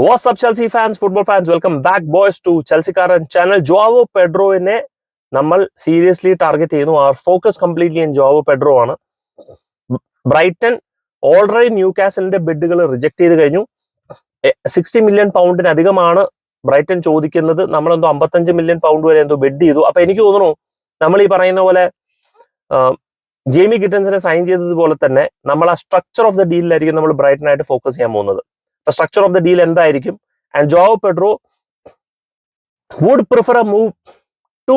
WhatsApp Chelsea fans football fans welcome back boys to ചെൽസിക്കാരൻ channel João പെഡ്രോയിനെ നമ്മൾ seriously target ചെയ്യുന്നു. Are focus completely in João Pedro ആണ്. Brighton already ന്യൂ കാസലിന്റെ ബിഡുകൾ റിജക്ട് ചെയ്ത് കഴിഞ്ഞു. സിക്സ്റ്റി മില്യൺ പൗണ്ടിന് അധികമാണ് ബ്രൈറ്റൺ ചോദിക്കുന്നത്. നമ്മളെന്തോ അമ്പത്തഞ്ച് മില്യൺ പൗണ്ട് വരെ എന്തോ ബെഡ് ചെയ്തു. അപ്പൊ എനിക്ക് തോന്നുന്നു നമ്മൾ ഈ പറയുന്ന പോലെ ജെയ്മി കിറ്റൻസിനെ സൈൻ ചെയ്തതുപോലെ തന്നെ നമ്മൾ ആ സ്ട്രക്ചർ ഓഫ് ദ ഡീലിലായിരിക്കും നമ്മൾ ബ്രൈറ്റനായിട്ട് ഫോക്കസ് ചെയ്യാൻ പോകുന്നത്. സ്ട്രക്ചർ ഓഫ് ദ ഡീൽ എന്തായിരിക്കും? And João Pedro would prefer a move to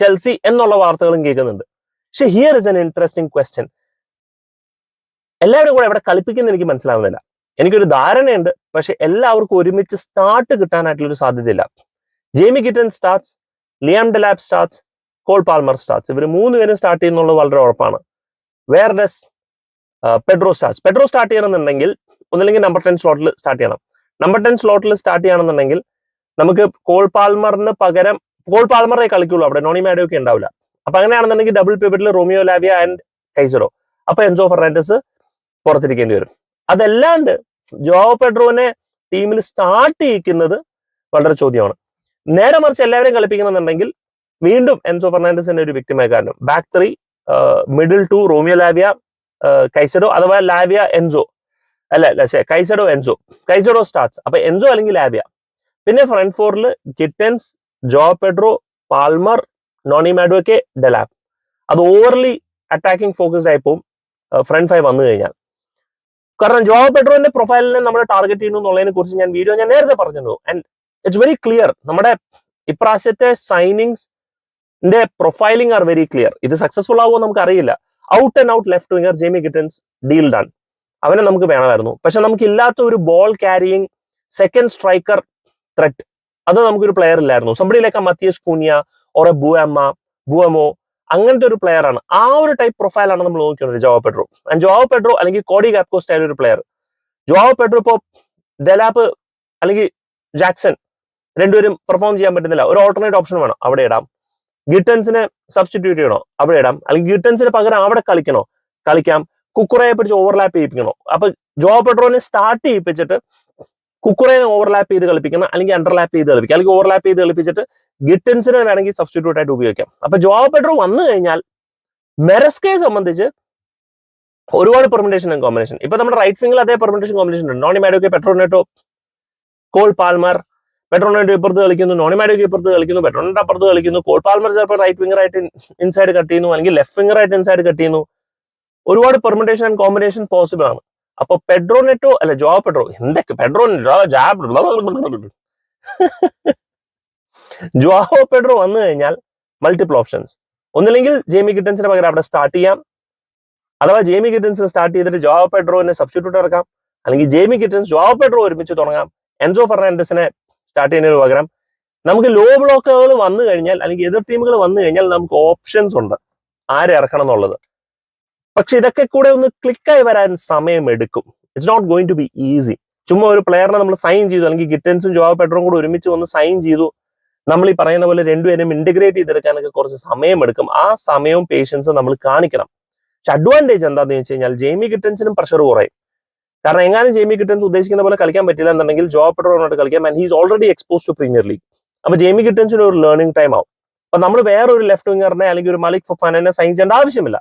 Chelsea എന്നുള്ള വാർത്തകളും കേൾക്കുന്നുണ്ട്. പക്ഷെ here is an interesting question എല്ലാവരും കൂടെ എവിടെ കളിപ്പിക്കുന്ന എനിക്ക് മനസ്സിലാവുന്നില്ല. എനിക്കൊരു ധാരണയുണ്ട് പക്ഷെ എല്ലാവർക്കും ഒരുമിച്ച് സ്റ്റാർട്ട് കിട്ടാനായിട്ടുള്ള ഒരു സാധ്യതയില്ല. Jamie Gittens starts Liam Delap starts Cole Palmer starts ഇവർ മൂന്ന് പേരും സ്റ്റാർട്ട് ചെയ്യുന്നുള്ളത് വളരെ ഉറപ്പാണ്. Where does Pedro starts Pedro start ചെയ്യണമെന്നുണ്ടെങ്കിൽ ഒന്നില്ലെങ്കിൽ നമ്പർ ടെൻ സ്ലോട്ടിൽ സ്റ്റാർട്ട് ചെയ്യണം. നമ്പർ ടെൻ സ്ലോട്ടിൽ സ്റ്റാർട്ട് ചെയ്യണമെന്നുണ്ടെങ്കിൽ നമുക്ക് കോൾ പാൽമറിന് പകരം കോൾ പാൽമറേ കളിക്കുള്ളൂ അവിടെ. നോണി മാഡോ ഒക്കെ ഉണ്ടാവില്ല. അപ്പൊ അങ്ങനെയാണെന്നുണ്ടെങ്കിൽ ഡബിൾ പിവറ്റിൽ റോമിയോ ലാവിയ ആൻഡ് കൈസറോ അപ്പൊ എൻസോ ഫെർണാൻഡസ് പുറത്തിരിക്കേണ്ടി വരും. അതല്ലാണ്ട് ജോവോ പെഡ്രോനെ ടീമിൽ സ്റ്റാർട്ട് ചെയ്യിക്കുന്നത് വളരെ ചോദ്യമാണ്. നേരെ മറിച്ച് എല്ലാവരെയും കളിപ്പിക്കണമെന്നുണ്ടെങ്കിൽ വീണ്ടും എൻസോ ഫെർണാൻഡസിന്റെ ഒരു വ്യക്തിമായ കാരണം. Back three middle two Romeo Lavia Caicedo അഥവാ ലാവിയ എൻസോ അല്ല അല്ല കൈസഡോ എൻസോ. കൈസഡോ സ്റ്റാർട്സ് അപ്പൊ എൻസോ അല്ലെങ്കിൽ ലാബിയ പിന്നെ ഫ്രണ്ട് ഫോറിൽ kittens Joao Pedro Palmer Noni Madueke Delap അത് ഓവർലി അറ്റാക്കിംഗ് ഫോക്കസ്ഡ് ആയി പോകും ഫ്രണ്ട് ഫൈവ് വന്നു കഴിഞ്ഞാൽ. കാരണം ജോ പെഡ്രോന്റെ പ്രൊഫൈലിനെ നമ്മൾ ടാർഗറ്റ് ചെയ്യുന്നു എന്നുള്ളതിനെ കുറിച്ച് ഞാൻ വീഡിയോ ഞാൻ നേരത്തെ പറഞ്ഞിരുന്നു. ആൻഡ് ഇറ്റ്സ് വെരി ക്ലിയർ നമ്മുടെ ഇപ്രാവശ്യത്തെ signings profiling are very clear ഇത് സക്സസ്ഫുൾ ആവുമോ നമുക്ക് അറിയില്ല out and out left winger Jamie Gittens deal done അവനെ നമുക്ക് വേണമായിരുന്നു. പക്ഷെ നമുക്കില്ലാത്ത ഒരു ball carrying second striker threat അത് നമുക്കൊരു പ്ലെയർ ഇല്ലായിരുന്നു. സംബടിയിലേക്ക് മത്തിയസ് കൂനിയ ഓറെ ബുഅമ്മ ബുഅമോ അങ്ങനത്തെ ഒരു പ്ലെയർ ആണ്. ആ ഒരു ടൈപ്പ് പ്രൊഫൈലാണ് നമ്മൾ നോക്കിയത് Joao Pedro and Joao Pedro അല്ലെങ്കിൽ കോഡി ഗാപ്കോ സ്റ്റൈൽ ഒരു പ്ലെയർ ജോവോ പെഡ്രോ ഇപ്പോൾ ഡെലാപ്പ് അല്ലെങ്കിൽ ജാക്സൺ രണ്ടുപേരും പെർഫോം ചെയ്യാൻ പറ്റുന്നില്ല. ഒരു ഓൾട്ടർനേറ്റ് ഓപ്ഷൻ വേണം. അവിടെ ഇടാം. ഗിട്ടൻസിനെ സബ്സ്റ്റിറ്റ്യൂട്ട് ചെയ്യണോ? അവിടെ ഇടാം. അല്ലെങ്കിൽ ഗിട്ടൻസിന് പകരം അവിടെ കളിക്കണോ? കളിക്കാം. കുക്കുറയെ പിടിച്ച് ഓവർലാപ്പ് ചെയ്യിപ്പിക്കണോ. അപ്പൊ ജോ പെട്രോനെ സ്റ്റാർട്ട് ചെയ്യിപ്പിച്ചിട്ട് കുക്കുറേനെ ഓവർലാപ്പ് ചെയ്ത് കളിപ്പിക്കണം അല്ലെങ്കിൽ അണ്ടർലാപ്പ് ചെയ്ത് കളിപ്പിക്കുക അല്ലെങ്കിൽ ഓവർലാപ്പ് ചെയ്ത് കളിപ്പിച്ചിട്ട് ഗിറ്റൻസിനെ വേണമെങ്കിൽ സബ്സ്റ്റിറ്റ്യൂട്ട് ആയിട്ട് ഉപയോഗിക്കാം. അപ്പൊ ജോ പെട്രോ വന്നു കഴിഞ്ഞാൽ മെറസ്കയെ സംബന്ധിച്ച് ഒരുപാട് പെർമിറ്റേഷൻ ആൻഡ് കോമ്പിനേഷൻ ഇപ്പൊ നമ്മുടെ റൈറ്റ് ഫിംഗിൽ അതേ പെർമിറ്റേഷൻ കോമ്പിനേഷൻ ഉണ്ട്. Noni Madueke Pedro Neto Cole Palmer Pedro Neto ഇപ്പുറത്ത് കളിക്കുന്നു നോണി മാഡോക്കെ ഇപ്പുറത്ത് കളിക്കുന്നു പെട്രോണിന്റെ അപ്പുറത്ത് കളിക്കുന്നു. കോൾ പാൽമർ ചിലപ്പോൾ റൈറ്റ് ഫിംഗർ ആയിട്ട് ഇൻസൈഡ് കട്ട് ചെയ്യുന്നു അല്ലെങ്കിൽ ലെഫ്റ്റ് ഫിംഗർ ആയിട്ട് ഇൻസൈഡ് കട്ട് ചെയ്യുന്നു. ഒരുപാട് പെർമിറ്റേഷൻ ആൻഡ് കോമ്പിനേഷൻ പോസിബിൾ ആണ്. അപ്പൊ പെഡ്രോനെറ്റോ അല്ല ജോ പെഡ്രോ എന്തൊക്കെ? പെഡ്രോ ജോഹോ പെഡ്രോ വന്നു കഴിഞ്ഞാൽ മൾട്ടിപ്പിൾ ഓപ്ഷൻസ് ഒന്നില്ലെങ്കിൽ ജേമി കിട്ടൻസിന് പകരം അവിടെ സ്റ്റാർട്ട് ചെയ്യാം. അഥവാ ജേമി കിട്ടൻസിന് സ്റ്റാർട്ട് ചെയ്തിട്ട് ജോഹോ പെഡ്രോനെ സബ്സ്റ്റിറ്റ്യൂട്ട് ഇറക്കാം. അല്ലെങ്കിൽ ജേമി കിട്ടൻസ് ജോഹോ പെഡ്രോ ഒരുമിച്ച് തുടങ്ങാം. എൻസോ ഫെർണാൻഡസിനെ സ്റ്റാർട്ട് ചെയ്യുന്നതിന് പകരം നമുക്ക് ലോ ബ്ലോക്കുകൾ വന്നു കഴിഞ്ഞാൽ അല്ലെങ്കിൽ എതിർ ടീമുകൾ വന്നു കഴിഞ്ഞാൽ നമുക്ക് ഓപ്ഷൻസ് ഉണ്ട്. ആരെ ഇറക്കണം എന്നുള്ളത്. പക്ഷെ ഇതൊക്കെ കൂടെ ഒന്ന് ക്ലിക്കായി വരാൻ സമയമെടുക്കും it's not going to be easy ചുമ്മാ ഒരു പ്ലെയറിനെ നമ്മൾ സൈൻ ചെയ്തു അല്ലെങ്കിൽ ഗിറ്റൻസും ജോബ് പെട്രോളും കൂടെ ഒരുമിച്ച് വന്ന് സൈൻ ചെയ്തു നമ്മൾ ഈ പറയുന്ന പോലെ രണ്ടുപേരും ഇന്റഗ്രേറ്റ് ചെയ്തെടുക്കാനൊക്കെ കുറച്ച് സമയമെടുക്കും ആ സമയവും പേഷ്യൻസും നമ്മൾ കാണിക്കണം. പക്ഷെ അഡ്വാന്റേജ് എന്താണെന്ന് വെച്ച് കഴിഞ്ഞാൽ ജെയ്മി ഗിറ്റൻസിനും പ്രഷർ കുറയും. കാരണം എങ്ങാനും ജെയ്മി ഗിറ്റൻസ് ഉദ്ദേശിക്കുന്ന പോലെ കളിക്കാൻ പറ്റില്ല എന്നുണ്ടെങ്കിൽ ജോബ് പെട്രോളിനോട്ട് കളിക്കാം. And he's already exposed to Premier League അപ്പൊ ജെയ്മി ഗിറ്റൻസിന് ഒരു ലേണിംഗ് ടൈം ആവും. അപ്പൊ നമ്മൾ വേറെ ഒരു ലെഫ്റ്റ് വിംഗറിനെ അല്ലെങ്കിൽ ഒരു മലിക് ഫഫാനെ സൈൻ ചെയ്യേണ്ട ആവശ്യമില്ല.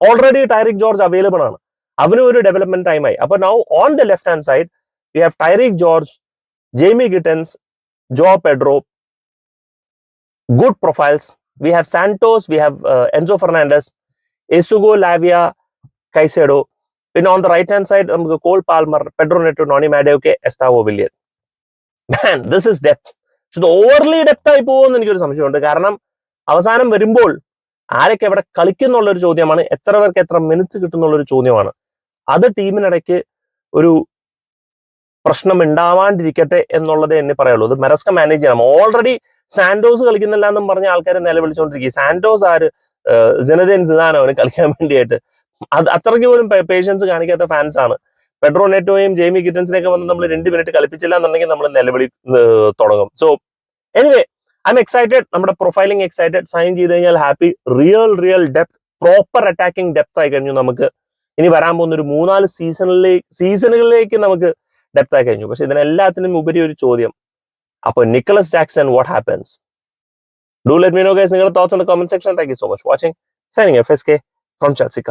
ഓൾറെഡി ടൈറിക് ജോർജ് അവൈലബിൾ ആണ്. അവനും ഒരു ഡെവലപ്മെന്റ് ടൈമായി അപ്പൊ now on the left hand side we have Tyrique George Jamie Gittens João Pedro good profiles we have Santos we have Enzo Fernandez Essugo Lavia Caicedo പിന്നെ on the right hand side നമുക്ക് Cole Palmer Pedro Neto Noni Madueke Estêvão Willian man this is depth overly depth ആയി പോകുമെന്ന് എനിക്കൊരു സംശയമുണ്ട്. കാരണം അവസാനം വരുമ്പോൾ ആരൊക്കെ എവിടെ കളിക്കുന്നുള്ള ഒരു ചോദ്യമാണ് എത്ര പേർക്ക് എത്ര മിനിറ്റ്സ് കിട്ടുന്നുള്ള ഒരു ചോദ്യമാണ്. അത് ടീമിനിടയ്ക്ക് ഒരു പ്രശ്നം ഉണ്ടാവാണ്ടിരിക്കട്ടെ എന്നുള്ളത് എന്നെ പറയുള്ളൂ ഇത് മെറസ്ക മാനേജ് ചെയ്യണം. ഓൾറെഡി സാന്റോസ് കളിക്കുന്നില്ല എന്നും പറഞ്ഞ ആൾക്കാർ നിലവിളിച്ചുകൊണ്ടിരിക്കും സാന്റോസ് ആര് ജനതൻ സിദാനോന് കളിക്കാൻ വേണ്ടിയിട്ട് അത് അത്രയ്ക്ക് പോലും പേഷ്യൻസ് കാണിക്കാത്ത ഫാൻസ് ആണ്. പെഡ്രോ നെറ്റോയും ജെയ്മി കിറ്റൻസിനെയൊക്കെ വന്ന് നമ്മൾ രണ്ട് മിനിറ്റ് കളിപ്പിച്ചില്ല എന്നുണ്ടെങ്കിൽ നമ്മൾ നിലവിളി തുടങ്ങും. So anyway I'm excited നമ്മുടെ പ്രൊഫൈലിംഗ് എക്സൈറ്റഡ് സൈൻ ചെയ്ത് കഴിഞ്ഞാൽ happy real real depth proper attacking depth ആയി കഴിഞ്ഞു നമുക്ക്. ഇനി വരാൻ പോകുന്ന ഒരു മൂന്നാൽ സീസണിലേക്ക് സീസണുകളിലേക്ക് നമുക്ക് ഡെപ്ത് ആയി കഴിഞ്ഞു. പക്ഷെ ഇതിനെല്ലാത്തിനും ഉപരി ഒരു ചോദ്യം. അപ്പോൾ Nicolas Jackson what happens do let me know guys നിങ്ങളുടെ thoughts in comment section thank you so much watching signing F S K from chassis